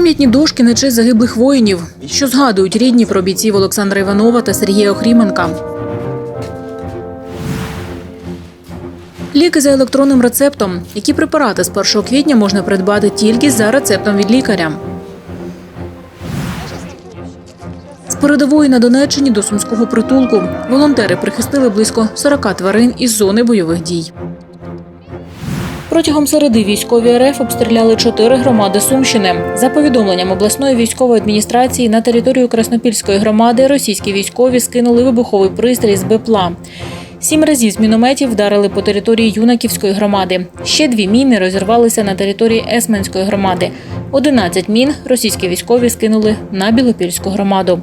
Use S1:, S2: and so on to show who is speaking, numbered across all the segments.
S1: Пам'ятні дошки на честь загиблих воїнів, що згадують рідні про бійців Олександра Іванова та Сергія Охріменка. Ліки за електронним рецептом. Які препарати з 1 квітня можна придбати тільки за рецептом від лікаря. З передової на Донеччині до сумського притулку волонтери прихистили близько 40 тварин із зони бойових дій. Протягом середи військові РФ обстріляли чотири громади Сумщини. За повідомленням обласної військової адміністрації на територію Краснопільської громади російські військові скинули вибуховий пристрій з БПЛА. Сім разів з мінометів вдарили по території Юнаківської громади. Ще дві міни розірвалися на території Есменської громади. 11 мін російські військові скинули на Білопільську громаду.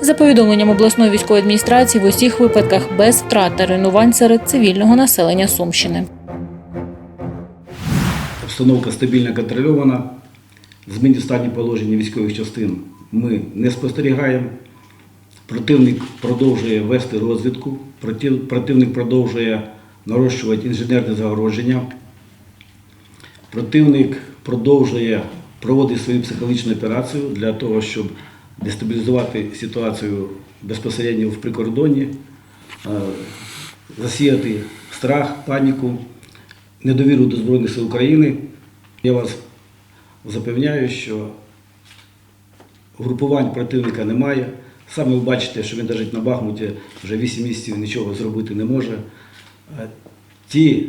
S1: За повідомленням обласної військової адміністрації, в усіх випадках без втрат та руйнувань серед цивільного населення Сумщини.
S2: Обстановка стабільно контрольована. Змін в стані положення військових частин ми не спостерігаємо. Противник продовжує вести розвідку, противник продовжує нарощувати інженерне загородження. Противник продовжує проводити свою психологічну операцію для того, щоб дестабілізувати ситуацію безпосередньо в прикордоні, е, засіяти страх, паніку, недовіру до Збройних сил України. Я вас запевняю, що групувань противника немає. Саме ви бачите, що він навіть на Бахмуті вже 8 місяців нічого зробити не може. Е, Ті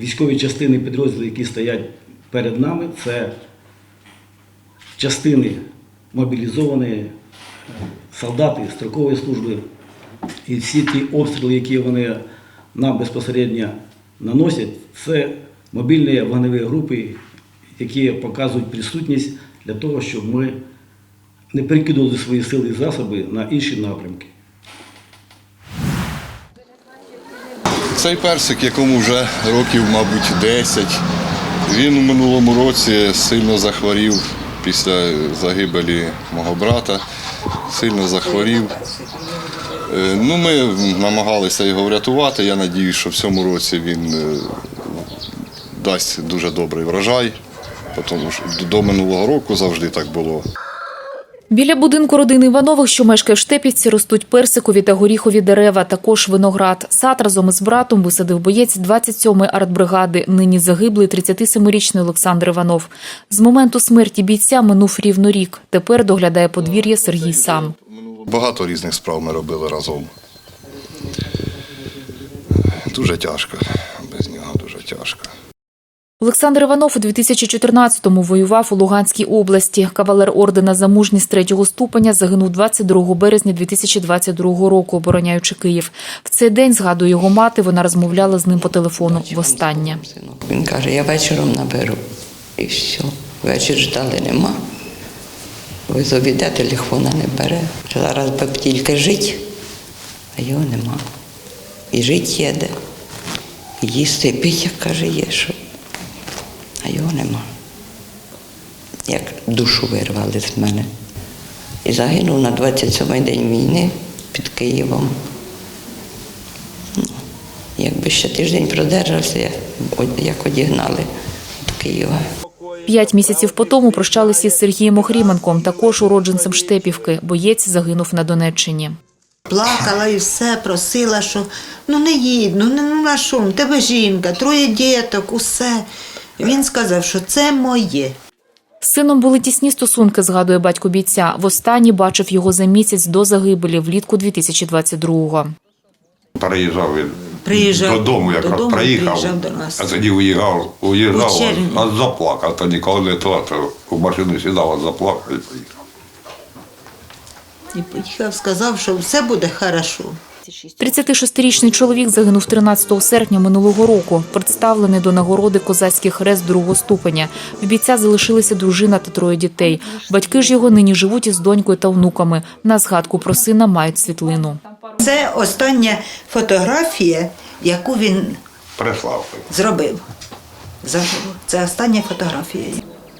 S2: військові частини підрозділи, які стоять перед нами, це частини мобілізовані, е, солдати строкової служби. І всі ті обстріли, які вони нам безпосередньо наносять, це мобільні вогневі групи, які показують присутність для того, щоб ми не перекидували свої сили і засоби на інші напрямки.
S3: Цей персик, якому вже років, мабуть, 10, він у минулому році сильно захворів після загибелі мого брата, сильно захворів. Е, Ну, ми намагалися його врятувати. Я сподіваюся, що в цьому році він е, дасть дуже добрий врожай, тому що до минулого року завжди так було.
S4: Біля будинку родини Іванових, що мешкає в Штепівці, ростуть персикові та горіхові дерева, також виноград. Сад разом із братом висадив боєць 27-ї артбригади, нині загиблий 37-річний Олександр Іванов. З моменту смерті бійця минув рівно рік. Тепер доглядає подвір'я Сергій сам.
S3: Багато різних справ ми робили разом. Дуже тяжко. Без нього дуже тяжко.
S4: Олександр Іванов у 2014-му воював у Луганській області. Кавалер ордена за мужність третього ступеня загинув 22 березня 2022 року, обороняючи Київ. В цей день, згадує його мати, вона розмовляла з ним по телефону востаннє.
S5: Він каже, я вечором наберу. І все. Вечір ждали нема. Ви зобіде, телефона не бере. Зараз би тільки жити, а його нема. І жити їде. І їсти, і пити, як каже, є що. А його нема. Як душу вирвали з мене. І загинув на 27-й день війни під Києвом. Ну, Якби ще тиждень продержався, як одігнали до Києва.
S4: П'ять місяців по тому прощалися із Сергієм Охріменком, також уродженцем Штепівки. Боєць загинув на Донеччині.
S6: Плакала і все, просила, що ну не їдь, ну, не- ну на що, тебе жінка, троє діток, усе. Він сказав, що це моє.
S4: З сином були тісні стосунки, згадує батько бійця. Востаннє бачив його за місяць до загибелі влітку 2022-го.
S7: Приїжджав він
S6: Приїжджав
S7: додому, якраз
S6: додому,
S7: приїхав,
S6: приїжджав до нас.
S7: а тоді уїжджав, уїжджав, а заплакав. Тоді, коли не то, то в машину сідав, а заплакав і поїхав.
S6: І поїхав, сказав, що все буде хорошо.
S4: 36-річний чоловік загинув 13 серпня минулого року. Представлений до нагороди козацький хрест другого ступеня. В бійця залишилися дружина та троє дітей. Батьки ж його нині живуть із донькою та внуками. На згадку про сина мають світлину.
S6: Це остання фотографія, яку він
S7: Прислав.
S6: зробив. Це остання фотографія.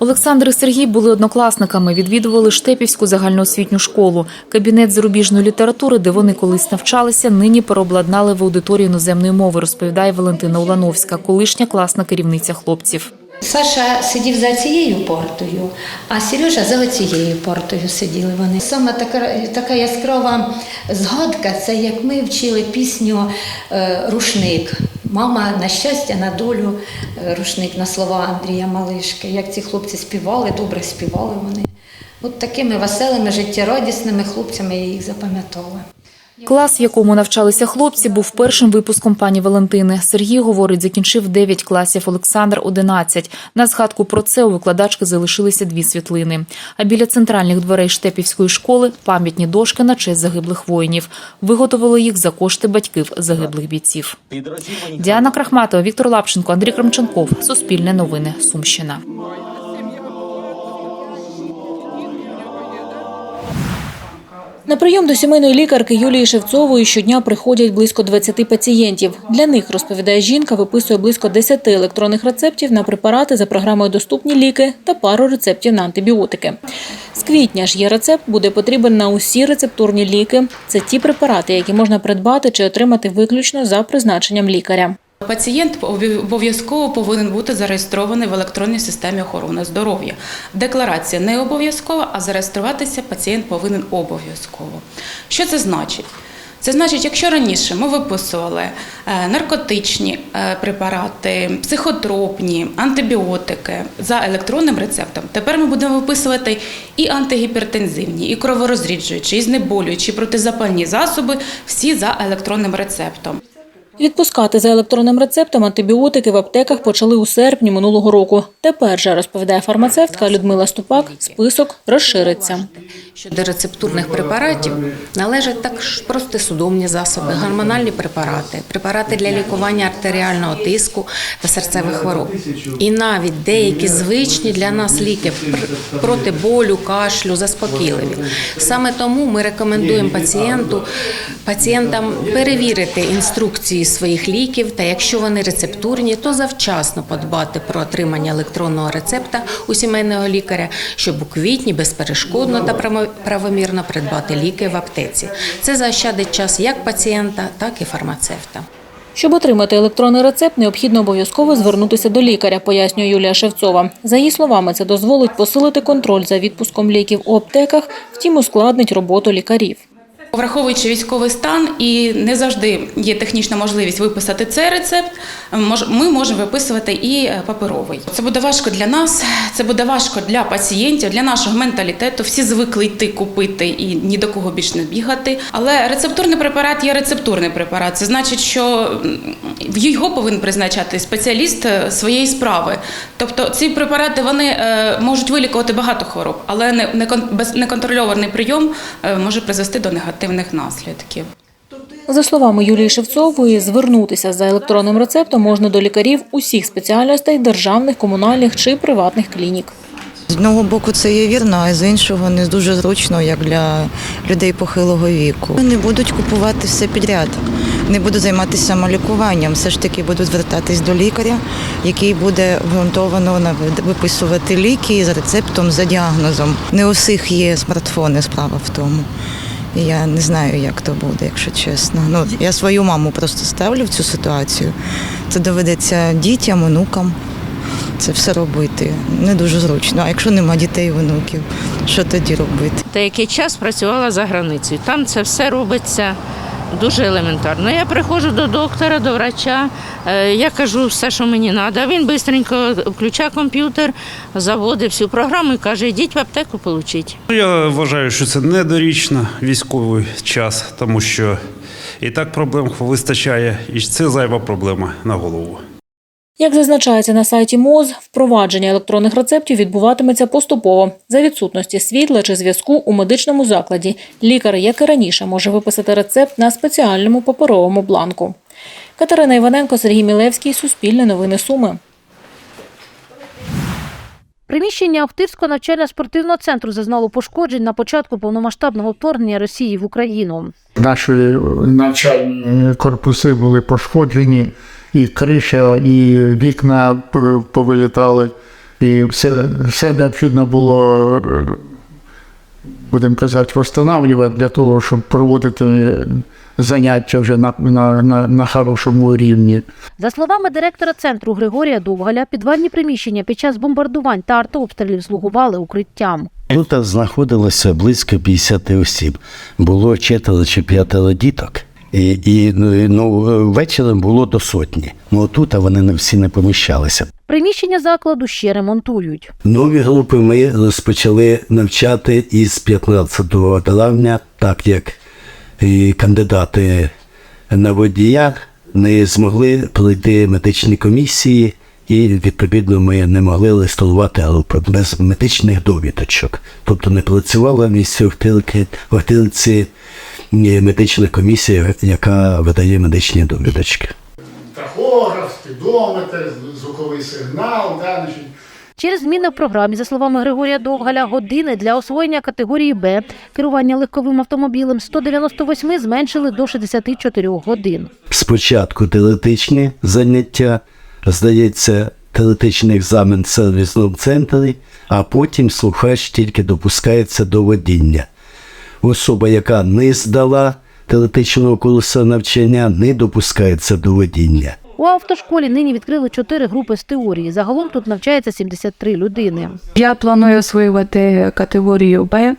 S4: Олександр і Сергій були однокласниками, відвідували Штепівську загальноосвітню школу. Кабінет зарубіжної літератури, де вони колись навчалися, нині переобладнали в аудиторію іноземної мови, розповідає Валентина Улановська, колишня класна керівниця хлопців.
S8: Саша сидів за цією партою, а Сережа за цією партою сиділи вони. Саме така, така яскрава згадка це як ми вчили пісню е, Рушник. Мама на щастя, на долю, е, рушник на слова Андрія Малишки. Як ці хлопці співали, добре співали вони. От такими веселими, життєрадісними хлопцями я їх запам'ятала.
S4: Клас, в якому навчалися хлопці, був першим випуском пані Валентини. Сергій говорить, закінчив 9 класів, Олександр 11. На згадку про це у викладачки залишилися дві світлини. А біля центральних дверей Штепівської школи пам'ятні дошки на честь загиблих воїнів. Виготовили їх за кошти батьків загиблих бійців. Діана Крахматова, Віктор Лапченко, Андрій Крамченков. Суспільне новини. Сумщина.
S1: На прийом до сімейної лікарки Юлії Шевцової щодня приходять близько 20 пацієнтів. Для них, розповідає жінка, виписує близько 10 електронних рецептів на препарати за програмою Доступні ліки та пару рецептів на антибіотики. З квітня ж є рецепт буде потрібен на усі рецептурні ліки. Це ті препарати, які можна придбати чи отримати виключно за призначенням лікаря.
S9: Пацієнт обов'язково повинен бути зареєстрований в електронній системі охорони здоров'я. Декларація не обов'язкова, а зареєструватися пацієнт повинен обов'язково. Що це значить? Це значить, якщо раніше ми виписували е, наркотичні е, препарати, психотропні, антибіотики за електронним рецептом, тепер ми будемо виписувати і антигіпертензивні, і кроворозріджуючі, і знеболюючі, і протизапальні засоби всі за електронним рецептом.
S1: Відпускати за електронним рецептом антибіотики в аптеках почали у серпні минулого року. Тепер же розповідає фармацевтка Людмила Ступак. Список розшириться.
S10: Щодо рецептурних препаратів належать також простисудомні засоби, гормональні препарати, препарати для лікування артеріального тиску та серцевих хвороб. І навіть деякі звичні для нас ліки пр- проти болю, кашлю, заспокійливі. Саме тому ми рекомендуємо пацієнту пацієнтам перевірити інструкції своїх ліків, та якщо вони рецептурні, то завчасно подбати про отримання електронного рецепта у сімейного лікаря, щоб у квітні безперешкодно та правомірно придбати ліки в аптеці. Це заощадить час як пацієнта, так і фармацевта.
S1: Щоб отримати електронний рецепт, необхідно обов'язково звернутися до лікаря, пояснює Юлія Шевцова. За її словами, це дозволить посилити контроль за відпуском ліків у аптеках, втім ускладнить роботу лікарів.
S9: Враховуючи військовий стан і не завжди є технічна можливість виписати цей рецепт, ми можемо виписувати і е, паперовий. Це буде важко для нас, це буде важко для пацієнтів, для нашого менталітету. Всі звикли йти купити і ні до кого більш не бігати. Але рецептурний препарат є рецептурний препарат. Це значить, що його повинен призначати спеціаліст е, своєї справи. Тобто ці препарати вони е, можуть вилікувати багато хвороб, але не- некон- неконтрольований прийом може призвести до негативних наслідків.
S1: За словами Юлії Шевцової, звернутися за електронним рецептом можна до лікарів усіх спеціальностей державних, комунальних чи приватних клінік.
S11: З одного боку це є вірно, а з іншого не дуже зручно, як для людей похилого віку. Не будуть купувати все підряд, не будуть займатися самолікуванням. Все ж таки будуть звертатись до лікаря, який буде ґрунтовано виписувати ліки за рецептом, за діагнозом. Не у всіх є смартфони, справа в тому. Я не знаю, як то буде, якщо чесно. Ну я свою маму просто ставлю в цю ситуацію. Це доведеться дітям, онукам це все робити. Не дуже зручно. А якщо нема дітей, онуків, що тоді робити?
S12: Деякий час працювала за границею. Там це все робиться дуже елементарно. Я приходжу до доктора, до врача, е, я кажу все, що мені треба. Він швидко включає комп'ютер, заводить всю програму і каже, йдіть в аптеку, получіть.
S13: Я вважаю, що це недорічно військовий час, тому що і так проблем вистачає, і це зайва проблема на голову.
S1: Як зазначається на сайті МОЗ, впровадження електронних рецептів відбуватиметься поступово. За відсутності світла чи зв'язку у медичному закладі лікар, як і раніше, може виписати рецепт на спеціальному паперовому бланку. Катерина Іваненко, Сергій Мілевський, Суспільне новини Суми.
S14: Приміщення Охтирського навчально-спортивного центру зазнало пошкоджень на початку повномасштабного вторгнення Росії в Україну.
S15: Наші навчальні корпуси були пошкоджені, і криша, і вікна повилітали, і все, все необхідно було, будемо казати, встановлювати для того, щоб проводити заняття вже на, на, на, на хорошому рівні.
S14: За словами директора центру Григорія Довгаля, підвальні приміщення під час бомбардувань та артобстрілів слугували укриттям.
S16: Тут знаходилося близько 50 осіб. Було четверо чи п'ятеро діток. І, і ну, ввечері було до сотні. Ну тут вони не всі не поміщалися.
S14: Приміщення закладу ще ремонтують.
S16: Нові групи ми розпочали навчати із 15 травня, так як і кандидати на водія не змогли пройти медичні комісії, і відповідно ми не могли листувати групи без медичних довідочок. Тобто не працювала в місці втилки втилці медична комісія, яка видає медичні довідочки.
S15: Тахограф, спідометр, звуковий сигнал, да, значить,
S14: Через зміни в програмі, за словами Григорія Довгаля, години для освоєння категорії Б керування легковим автомобілем з 198 зменшили до 64 годин.
S16: Спочатку теоретичні заняття, здається, теоретичний екзамен в сервісному центрі, а потім слухач тільки допускається до водіння. Особа, яка не здала теоретичного курсу навчання, не допускається до водіння.
S14: У автошколі нині відкрили чотири групи з теорії. Загалом тут навчається 73 людини.
S17: Я планую освоювати категорію Б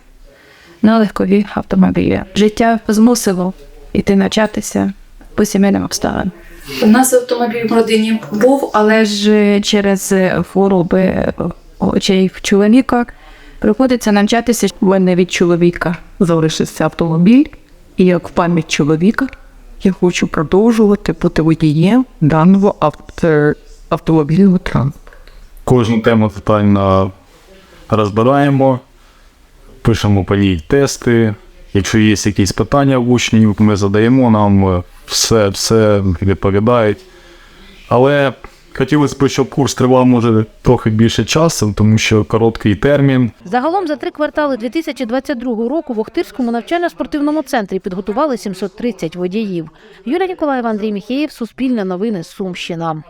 S17: на легкові автомобілі. Життя змусило йти навчатися по сімейним обставинам. У нас автомобіль в родині був, але ж через хвороби очей в чоловіка приходиться навчатися. У мене від чоловіка залишився автомобіль, і як в пам'ять чоловіка я хочу продовжувати бути водієм даного авто- автомобільного транспорту.
S18: Кожну тему детально розбираємо, пишемо по ній тести. Якщо є якісь питання в учнів, ми задаємо нам все, все відповідають. Але хотілося б, щоб курс тривав може трохи більше часу, тому що короткий термін.
S14: Загалом за три квартали 2022 року в Охтирському навчально-спортивному центрі підготували 730 водіїв. Юлія Ніколаєва, Андрій Міхеєв, Суспільне новини, Сумщина.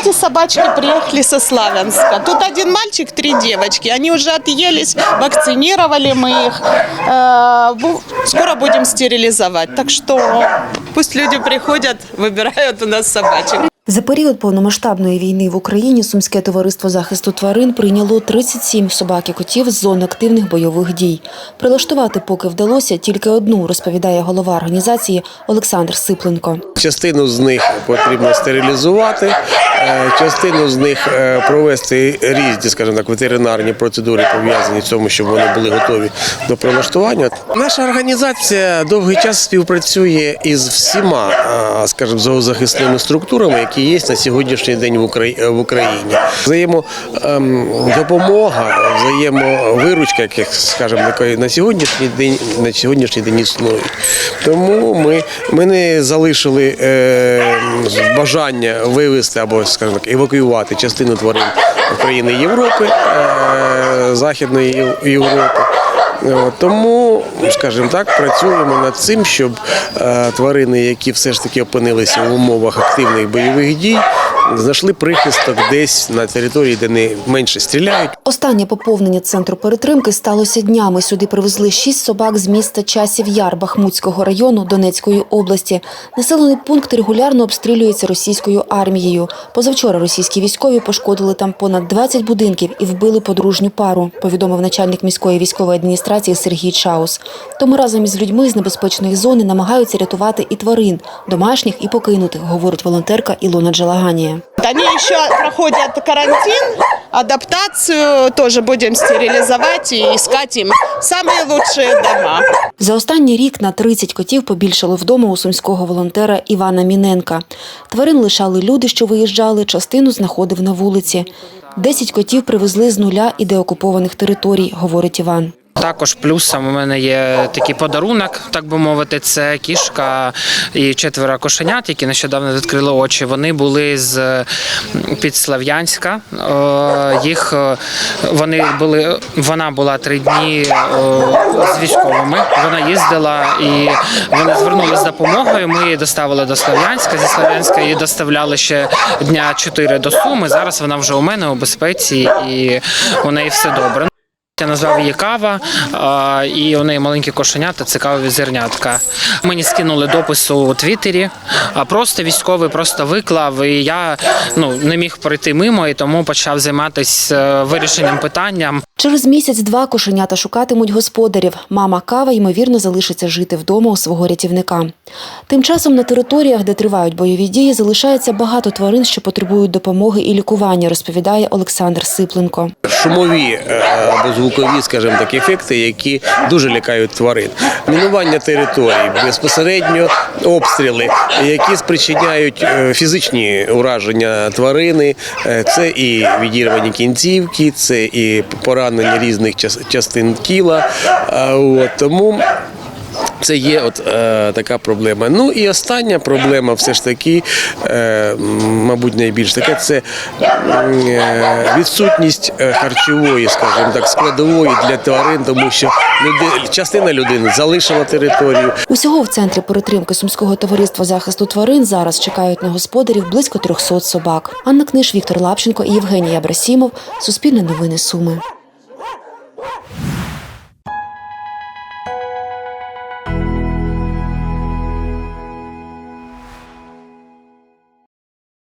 S19: Эти собачки приехали со Славянска. Тут один мальчик, три девочки. Они уже отъелись, вакцинировали мы их. Э, Скоро будем стерилизовать. Так что пусть люди приходят, выбирают у нас собачек.
S20: За період повномасштабної війни в Україні Сумське товариство захисту тварин прийняло 37 собак і котів з зон активних бойових дій. Прилаштувати поки вдалося тільки одну, розповідає голова організації Олександр Сипленко.
S21: Частину з них потрібно стерилізувати, е, частину з них е, провести різні, скажімо так, ветеринарні процедури пов'язані з цьому, щоб вони були готові до прилаштування. Наша організація довгий час співпрацює із всіма, е, скажімо, зоозахисними структурами, які є на сьогоднішній день в Украї- в Україні. Взаємодопомога, взаємовиручка, як скажімо, на сьогоднішній день на сьогоднішній день існують. Тому ми, ми не залишили е, бажання вивезти або, скажімо так, евакуювати частину тварин України Європи, е, Західної Європи. От, Тому, скажімо так, працюємо над цим, щоб е, тварини, які все ж таки опинилися в умовах активних бойових дій, знайшли прихисток десь на території, де не менше стріляють.
S20: Останнє поповнення центру перетримки сталося днями. Сюди привезли шість собак з міста Часів Яр Бахмутського району Донецької області. Населений пункт регулярно обстрілюється російською армією. Позавчора російські військові пошкодили там понад 20 будинків і вбили подружню пару, повідомив начальник міської військової адміністрації Сергій Чаус. Тому разом із людьми з небезпечної зони намагаються рятувати і тварин, домашніх і покинутих, говорить волонтерка Ілона Джалаганія.
S19: Они еще проходят карантин, адаптацию тоже будем стерилизовать и искать им самые лучшие дома.
S20: За останній рік на 30 котів побільшало вдома у сумського волонтера Івана Міненка. Тварин лишали люди, що виїжджали, частину знаходив на вулиці. 10 котів привезли з нуля і деокупованих територій, говорить Іван.
S22: Також плюсом у мене є такий подарунок, так би мовити, це кішка і четверо кошенят, які нещодавно відкрили очі. Вони були з Підслав'янська. Е, Їх е, вони були, вона була три дні е, з військовими. Вона їздила і вони звернулися з допомогою. Ми її доставили до Слов'янська. Зі Слов'янська її доставляли ще дня чотири до Суми. Зараз вона вже у мене у безпеці і у неї все добре. Я назвав її кава, і у неї маленькі кошенята, це кавові зернятка. Мені скинули допису у Твіттері, а просто військовий просто виклав, і я ну не міг пройти мимо, і тому почав займатися вирішенням питанням.
S20: Через місяць-два кошенята шукатимуть господарів. Мама кава, ймовірно, залишиться жити вдома у свого рятівника. Тим часом на територіях, де тривають бойові дії, залишається багато тварин, що потребують допомоги і лікування, розповідає Олександр Сипленко.
S21: Шумові е, або звукові, скажімо так, ефекти, які дуже лякають тварин. Мінування територій, безпосередньо обстріли, які спричиняють е, фізичні ураження тварини. Е, Це і відірвані кінцівки, це і поранення різних час- частин тіла. Тому це є от е, така проблема. Ну і остання проблема, все ж таки, е, мабуть, найбільш таке, це е, відсутність е, харчової, скажімо так, складової для тварин, тому що люди, частина людини залишила територію.
S20: Усього в центрі перетримки Сумського товариства захисту тварин зараз чекають на господарів близько 300 собак. Анна Книж, Віктор Лапченко і Євгеній Абрасімов. Суспільне новини Суми.